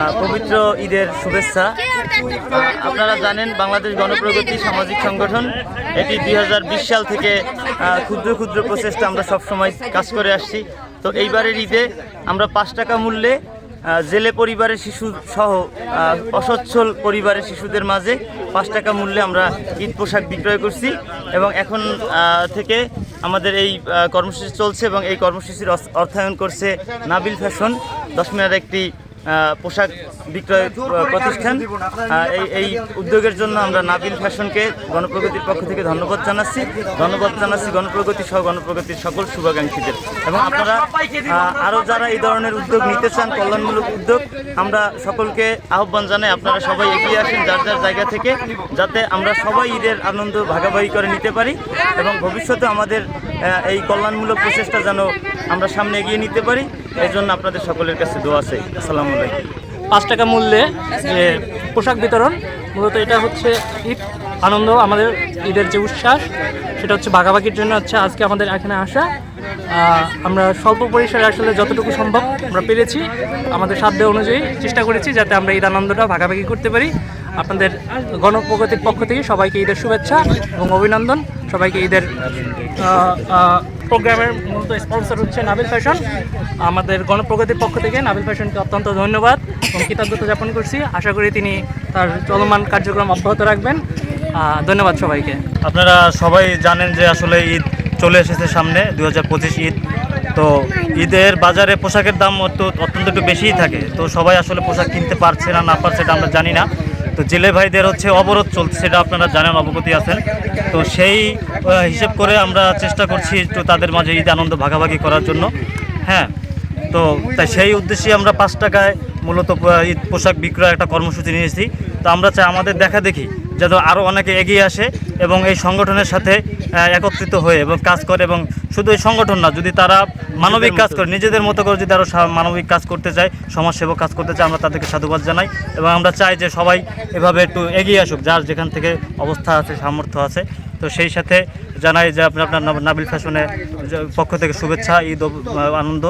পবিত্র ঈদের শুভেচ্ছা। আপনারা জানেন বাংলাদেশ গণপ্রগতি সামাজিক সংগঠন। এটি দুই হাজার বিশ সাল থেকে ক্ষুদ্র ক্ষুদ্র প্রচেষ্টা আমরা সবসময় কাজ করে আসছি। তো এইবারের ঈদে আমরা পাঁচ টাকা মূল্যে জেলে পরিবারের শিশু সহ অসচ্ছল পরিবারের শিশুদের মাঝে পাঁচ টাকা মূল্যে আমরা ঈদ পোশাক বিক্রয় করছি এবং এখন থেকে আমাদের এই কর্মসূচি চলছে এবং এই কর্মসূচির অর্থায়ন করছে নাবিল ফ্যাশন। দশ মিনার একটি পোশাক বিক্রয় প্রতিষ্ঠান। এই এই উদ্যোগের জন্য আমরা নাবিল ফ্যাশনকে গণপ্রগতির পক্ষ থেকে ধন্যবাদ জানাচ্ছি। ধন্যবাদ জানাচ্ছি গণপ্রগতি সহ গণপ্রগতির সকল শুভাকাঙ্ক্ষীদের। এবং আপনারা আরও যারা এই ধরনের উদ্যোগ নিতে চান কল্যাণমূলক উদ্যোগ আমরা সকলকে আহ্বান জানাই আপনারা সবাই এগিয়ে আসেন যার যার জায়গা থেকে যাতে আমরা সবাই ঈদের আনন্দ ভাগাভাগি করে নিতে পারি এবং ভবিষ্যতে আমাদের এই কল্যাণমূলক প্রচেষ্টা যেন আমরা সামনে এগিয়ে নিতে পারি। এই জন্য আপনাদের সকলের কাছে দোয়া আছে আসসালামু আলাইকুম পাঁচ টাকা মূল্যে যে পোশাক বিতরণ। মূলত এটা হচ্ছে ঈদ আনন্দ, আমাদের ঈদের যে উচ্ছ্বাস, সেটা হচ্ছে ভাগাভাগির জন্য হচ্ছে আজকে আমাদের এখানে আসা। আমরা স্বল্প পরিসরে আসলে যতটুকু সম্ভব আমরা পেরেছি। আমাদের সাধ্য অনুযায়ী চেষ্টা করেছি যাতে আমরা ঈদ আনন্দটা ভাগাভাগি করতে পারি। আপনাদের গণপ্রগতির পক্ষ থেকে সবাইকে ঈদের শুভেচ্ছা এবং অভিনন্দন। সবাইকে ঈদের প্রোগ্রামের মূলত স্পন্সর হচ্ছে নাবিল ফ্যাশন। আমাদের গণপ্রগতির পক্ষ থেকে নাবিল ফ্যাশনকে অত্যন্ত ধন্যবাদ এবং কৃতজ্ঞতা যাপন করছি। আশা করি তিনি তার চলমান কার্যক্রম অব্যাহত রাখবেন। ধন্যবাদ সবাইকে। আপনারা সবাই জানেন যে আসলে ঈদ চলে এসেছে সামনে দু হাজার পঁচিশ ঈদ। তো ঈদের বাজারে পোশাকের দাম অত- অত্যন্ত একটু বেশিই থাকে। তো সবাই আসলে পোশাক কিনতে পারছে না না পারছে এটা আমরা জানি না। তো জেলে ভাইদের হচ্ছে অবরোধ চলছে, সেটা আপনারা জানেন, অবগতি আছেন। তো সেই হিসেব করে আমরা চেষ্টা করছি একটু তাদের মাঝে ঈদ আনন্দ ভাগাভাগি করার জন্য। হ্যাঁ তো তাই সেই উদ্দেশ্যে আমরা পাঁচ টাকায় মূলত ঈদ পোশাক বিক্রয় একটা কর্মসূচি নিয়েছি তো আমরা চাই আমাদের দেখা দেখি যাতে আরও অনেকে এগিয়ে আসে এবং এই সংগঠনের সাথে একত্রিত হয়ে এবং কাজ করে এবং শুধু এই সংগঠন না, যদি তারা মানবিক কাজ করে, নিজেদের মতো করে যদি আরও মানবিক কাজ করতে চায়, সমাজসেবক কাজ করতে চায়, আমরা তাদেরকে সাধুবাদ জানাই এবং আমরা চাই যে সবাই এভাবে একটু এগিয়ে আসুক, যার যেখান থেকে অবস্থা আছে, সামর্থ্য আছে। তো সেই সাথে জানাই যে আপনার আপনার নাবিল ফ্যাশনের পক্ষ থেকে শুভেচ্ছা, ঈদ আনন্দ।